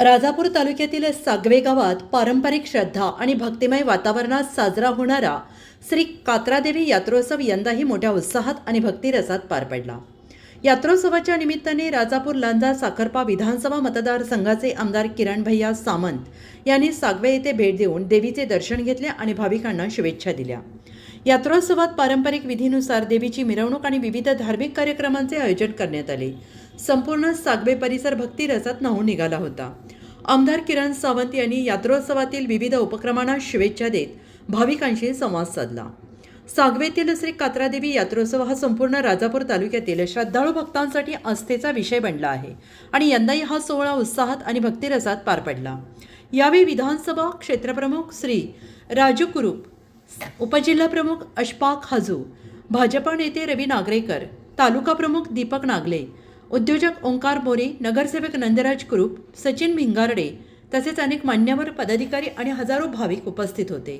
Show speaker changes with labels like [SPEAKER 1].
[SPEAKER 1] राजापूर तालुक्यातील सागवे गावात पारंपरिक श्रद्धा आणि भक्तिमय वातावरणात साजरा होणारा श्री कात्रादेवी यात्रोत्सव यंदाही मोठ्या उत्साहात आणि भक्तिरसात पार पडला. यात्रोत्सवाच्या निमित्ताने राजापूर लांजा साखरपा विधानसभा मतदारसंघाचे आमदार किरण भैया सामंत यांनी सागवे येथे भेट देऊन देवीचे दर्शन घेतले आणि भाविकांना शुभेच्छा दिल्या. यात्रोत्सवात पारंपरिक विधीनुसार देवीची मिरवणूक आणि विविध धार्मिक कार्यक्रमांचे आयोजन करण्यात आले. संपूर्ण सागवे परिसर भक्तिरसात न्हावून निघाला होता. आमदार किरण सावंत यांनी यात्रोत्सवातील विविध उपक्रमांना शुभेच्छा देत भाविकांशी संवाद साधला. सागवेतील श्री कात्रादेवी यात्रोत्सव हा संपूर्ण राजापूर तालुक्यातील श्रद्धाळू भक्तांसाठी आस्थेचा विषय बनला आहे आणि यंदाही हा सोहळा उत्साहात आणि भक्तिरसात पार पडला. यावेळी विधानसभा क्षेत्रप्रमुख श्री राजू कुरूप उपजिल्हाप्रमुख अशफाक हाजू भाजपा नेते रवी नागरेकर तालुका प्रमुख दीपक नागले उद्योजक ओंकार मोरे नगरसेवक नंदराज कुरूप सचिन भिंगारडे तसेच अनेक मान्यवर पदाधिकारी आणि हजारो भाविक उपस्थित होते.